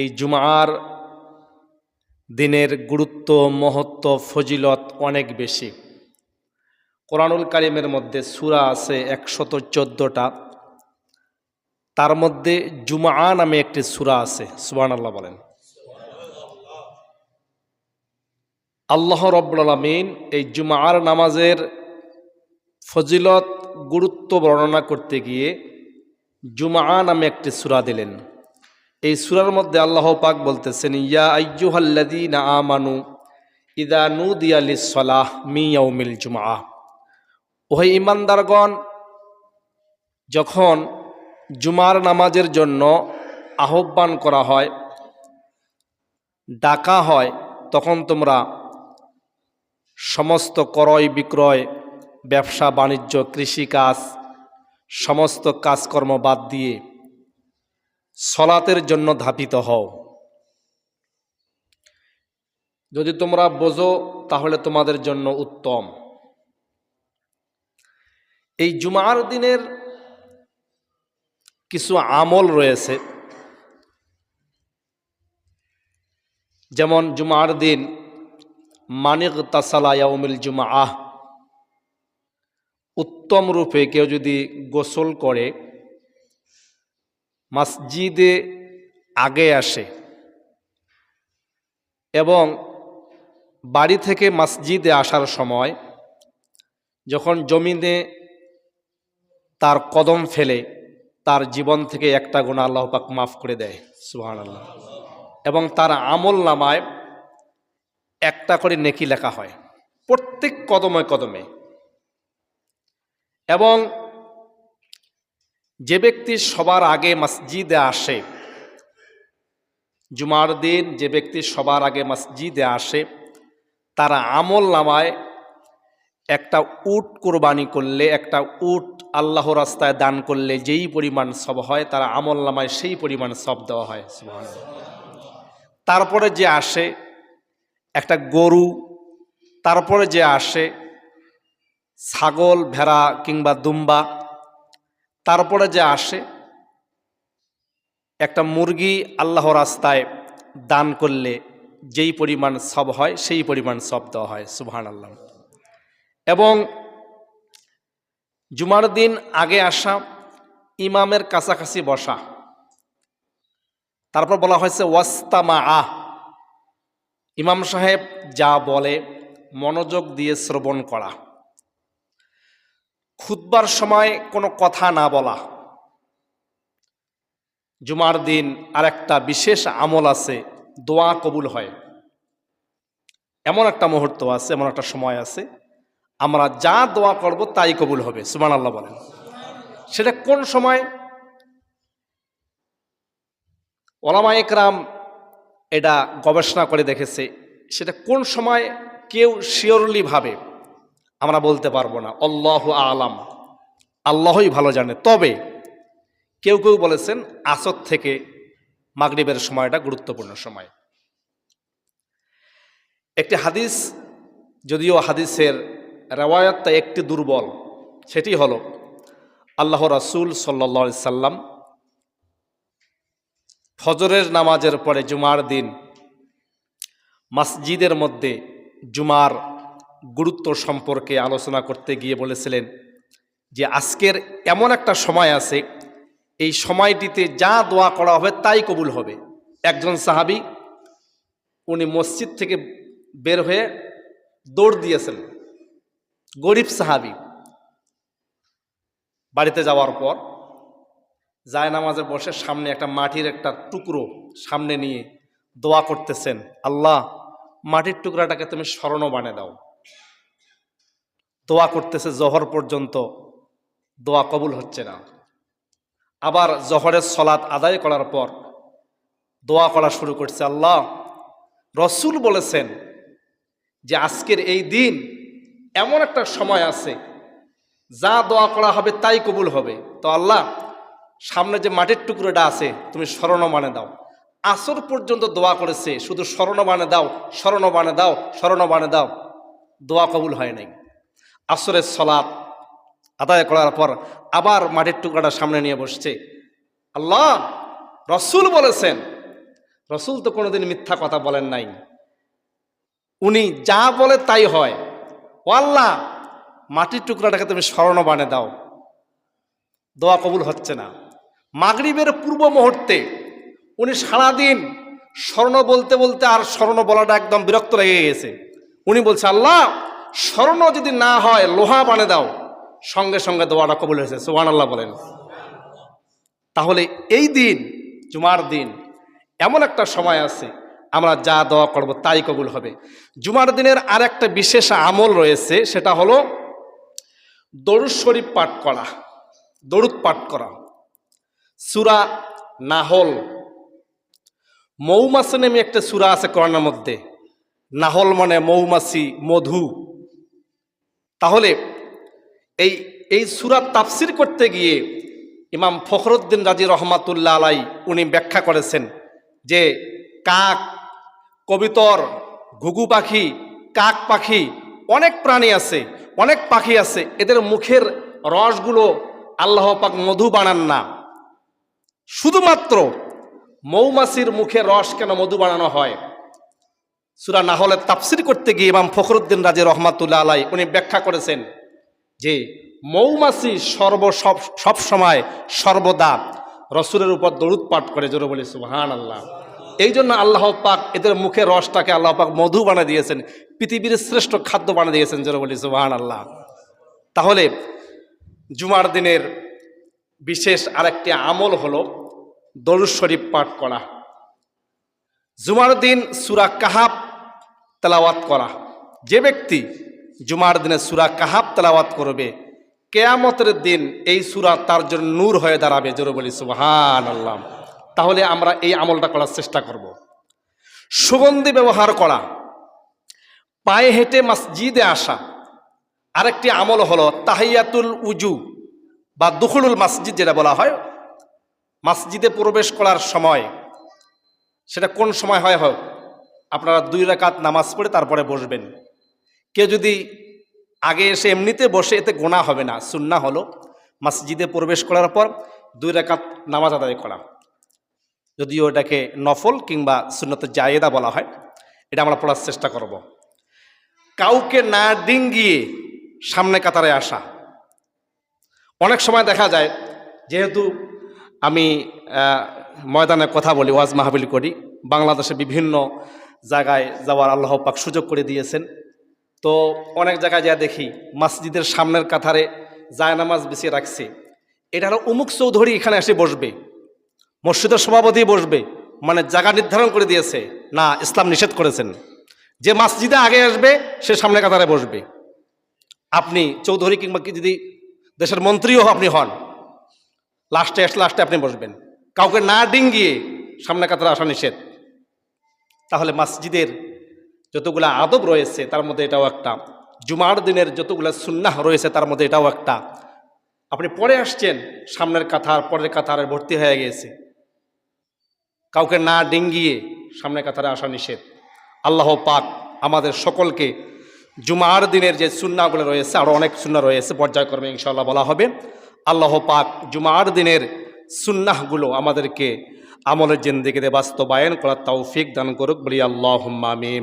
এই জুমার দিনের গুরুত্ব, মহত্ব, ফজিলত অনেক বেশি। কোরআনুল কারিমের মধ্যে সুরা আছে একশত চোদ্দোটা। তার মধ্যে জুমা নামে একটি সুরা আছে সুবান আল্লাহ বলেন। আল্লাহ রব্বুল আলমিন এই জুমার নামাজের ফজিলত, গুরুত্ব বর্ণনা করতে গিয়ে জুমা নামে একটি সুরা দিলেন। এই সুরার মধ্যে আল্লাহ পাক বলতেছেন, ইয়া আইয়ুহাল্লাদি না আমানু ইদা নু দিয়ালি সলাহ মি ইয়াউমিল জুমা ওহে ইমানদারগণ যখন জুমার নামাজের জন্য আহ্বান করা হয়, ডাকা হয়, তখন তোমরা সমস্ত ক্রয় বিক্রয়, ব্যবসা, বাণিজ্য, কৃষিকাজ, সমস্ত কাজকর্ম বাদ দিয়ে সলাতের জন্য ধাপিত হও। যদি তোমরা বোঝো, তাহলে তোমাদের জন্য উত্তম। এই জুমার দিনের কিছু আমল রয়েছে। যেমন জুমার দিন, মানিক তাসালা ইয়াউমিল জুমা আহ উত্তম রূপে কেউ যদি গোসল করে মসজিদে আগে আসে এবং বাড়ি থেকে মসজিদে আসার সময় যখন জমিনে তার কদম ফেলে, তার জীবন থেকে একটা গুণা আল্লাহ পাক মাফ করে দেয় সুহান আল্লাহ এবং তার আমল নামায় একটা করে নেকি লেখা হয়, প্রত্যেক কদমে কদমে। এবং যে ব্যক্তি সবার আগে মসজিদে আসে, জুমার দিন যে ব্যক্তি সবার আগে মসজিদে আসে, তারা আমল নামায় একটা উট কোরবানি করলে, একটা উট আল্লাহ রাস্তায় দান করলে যেই পরিমাণ সব হয়, তারা আমল নামায় সেই পরিমাণ সব দেওয়া হয় তারপরে যে আসে একটা গরু, তারপরে যে আসে ছাগল, ভেড়া কিংবা দুম্বা তারপরে যে আসে, একটা মুরগি আল্লাহ রাস্তায় দান করলে যেই পরিমাণ সব হয়, সেই পরিমাণ সব দেওয়া হয় সুবহান আল্লাহ এবং জুমার দিন আগে আসা, ইমামের কাছাকাছি বসা। তারপর বলা হয়েছে ওয়াস্তামা আহ ইমাম সাহেব যা বলে, মনোযোগ দিয়ে শ্রবণ করা। খুদবার সময় কোনো কথা না বলা। জুমার দিন আর একটা বিশেষ আমল আছে, দোয়া কবুল হয়। এমন একটা মুহূর্ত আছে, এমন একটা সময় আছে, আমরা যা দোয়া করব তাই কবুল হবে সুমান আল্লাহ বলেন। সেটা কোন সময়? ওলামা একরাম এটা গবেষণা করে দেখেছে, সেটা কোন সময়? কেউ শিওরলি ভাবে। আমরা বলতে পারব না। আল্লাহ আলাম। আল্লাহই ভালো জানে। তবে কেউ কেউ বলেছেন আসর থেকে মাগরিবের সময়টা গুরুত্বপূর্ণ সময়। একটি হাদিস, যদিও হাদিসের রেওয়ায়তটা একটি দুর্বল, সেটি হল আল্লাহ রাসুল সাল্লা সাল্লাম ফজরের নামাজের পরে জুমার দিন, মসজিদের মধ্যে জুমার গুরুত্ব সম্পর্কে আলোচনা করতে গিয়ে বলেছিলেন যে আজকের এমন একটা সময় আছে, এই সময়টিতে যা দোয়া করা হবে তাই কবুল হবে। একজন সাহাবি, উনি মসজিদ থেকে বের হয়ে দৌড় দিয়েছেন। গরিব সাহাবি, বাড়িতে যাওয়ার পর যায় নামাজে বসে সামনে একটা মাটির একটা টুকরো সামনে নিয়ে দোয়া করতেছেন, আল্লাহ, মাটির টুকরাটাকে তুমি স্মরণও বানে দাও। দোয়া করতেছে জহর পর্যন্ত, দোয়া কবুল হচ্ছে না। আবার জহরের সলাৎ আদায় করার পর দোয়া করা শুরু করছে, আল্লাহ, রসুল বলেছেন যে আজকের এই দিন এমন একটা সময় আছে, যা দোয়া করা হবে তাই কবুল হবে। তো আল্লাহ, সামনে যে মাটির টুকরোটা আছে, তুমি স্মরণ মানে দাও। আসর পর্যন্ত দোয়া করেছে, শুধু স্মরণ মানে দাও স্মরণ মানে দাও স্মরণ মানে দাও। দোয়া কবুল হয় নাই। আসরের সলাপ আদায় করার পর আবার মাটির টুকরাটা সামনে নিয়ে বসছে। আল্লাহ, রসুল বলেছেন, রসুল তো কোনোদিন মিথ্যা কথা বলেন নাই। উনি যা বলে তাই হয়। ও আল্লাহ, মাটির টুকরাটাকে তুমি স্মরণ বানে দাও। দোয়া কবুল হচ্ছে না। মাগরিবের পূর্ব মুহূর্তে উনি সারাদিন স্বর্ণ বলতে বলতে আর স্বর্ণ বলাটা একদম বিরক্ত লেগে গেছে। উনি বলছে, আল্লাহ স্মরণ যদি না হয়, লোহা বানে দাও। সঙ্গে সঙ্গে দোয়াটা কবুল হয়েছে সোহান আল্লাহ বলেন। তাহলে এই দিন, জুমার দিন, এমন একটা সময় আছে, আমরা যা দোয়া করব তাই কবুল হবে। জুমার দিনের আর একটা বিশেষ আমল রয়েছে, সেটা হলো দরুদ শরীফ পাঠ করা, দরুদ পাঠ করা। সুরা নাহল। মৌমাছি নামে একটা সুরা আছে করোনার মধ্যে। নাহল মানে মৌমাছি, মধু। তাহলে এই এই সুরা তাফসির করতে গিয়ে ইমাম ফখরুদ্দিন রাজি রহমাতুল্লাহ আলাই উনি ব্যাখ্যা করেছেন যে কাক, কবিতর, ঘুঘু পাখি, কাক পাখি, অনেক প্রাণী আছে, অনেক পাখি আছে, এদের মুখের রসগুলো আল্লাহ পাক মধু বানান না। শুধুমাত্র মৌমাছির মুখে রস কেন মধু বানানো হয়? সুরা না হলে তাফসির করতে গিয়ে ইমাম ফখরুদ্দিন রাজি রহমাতুল্লা আলাই উনি ব্যাখ্যা করেছেন যে মৌমাছি সর্ব সব সব সময় সর্বদা রসুলের উপর দরুদ পাঠ করে, জোরে বলি সুহান আল্লাহ এই জন্য আল্লাহ পাক এদের মুখে রসটাকে আল্লাহ পাক মধু বানিয়ে দিয়েছেন, পৃথিবীর শ্রেষ্ঠ খাদ্য বানিয়ে দিয়েছেন, জোরে বলি সুহান আল্লাহ তাহলে জুমার দিনের বিশেষ আরেকটি আমল হলো দরুদ শরীফ পাঠ করা। জুমার দিন সুরা কাহাব তেলাওয়াত করা। যে ব্যক্তি জুমার দিনে সুরা কাহাব তেলাওয়াত করবে, কেয়ামতের দিন এই সুরা তার জন্য নূর হয়ে দাঁড়াবে। জোরে বলি সুবহান আল্লাহ তাহলে আমরা এই আমলটা করার চেষ্টা করব। সুগন্ধি ব্যবহার করা, পায়ে হেঁটে মসজিদে আসা। আরেকটি আমল হলো তাহিয়াতুল উজু বা দুখুলুল মসজিদ যেটা বলা হয়। মসজিদে প্রবেশ করার সময়, সেটা কোন সময় হয় হোক আপনারা দুই রাকাত নামাজ পড়ে তারপরে বসবেন। কেউ যদি আগে এসে এমনিতে বসে, এতে গোনা হবে না। সুন্না হলো মসজিদে প্রবেশ করার পর দুই রাকাত নামাজ আদায় করা। যদিও এটাকে নফল কিংবা সুন্নত জায়েদা বলা হয়, এটা আমরা পড়ার চেষ্টা করব। কাউকে না ডিঙ্গিয়ে সামনে কাতারে আসা। অনেক সময় দেখা যায়, যেহেতু আমি ময়দানে কথা বলি, ওয়াজ মাহবিল করি, বাংলাদেশে বিভিন্ন জায়গায় যাওয়ার আল্লাহ পাক সুযোগ করে দিয়েছেন। তো অনেক জায়গায় যা দেখি, মসজিদের সামনের কাতারে জায়নামাজ বিছিয়ে রাখছে। এটা হলো উমুক চৌধুরী এখানে এসে বসবে, মসজিদের সভাপতি বসবে মানে জায়গা নির্ধারণ করে দিয়েছে। না, ইসলাম নিষেধ করেছেন। যে মসজিদে আগে আসবে, সে সামনে কাতারে বসবে। আপনি চৌধুরী কিংবা কি যদি দেশের মন্ত্রীও আপনি হন, লাস্টে এসে লাস্টে আপনি বসবেন। কাউকে না ডিঙ্গিয়ে সামনে কাতারে আসা নিষেধ। তাহলে মসজিদের যতগুলো আদব রয়েছে, তার মধ্যে এটাও একটা। জুমার দিনের যতগুলো সুন্নাহ রয়েছে, তার মধ্যে এটাও একটা। আপনি পরে আসছেন, সামনের কাতার, পরের কাতারে ভর্তি হয়ে গিয়েছে কাউকে না ডিঙ্গিয়ে সামনের কাতারে আসা নিষেধ। আল্লাহ পাক আমাদের সকলকে জুমার দিনের যে সুন্নাগুলো রয়েছে আরও অনেক সুন্না রয়েছে, পর্যায়ক্রমে ইনশাল্লাহ বলা হবে। আল্লাহ পাক জুমার দিনের সুন্নাহগুলো আমাদেরকে আমলের জিন্দিগিতে বাস্তবায়ন করার তৌফিক দান করুক বলি আল্লাহ মামিন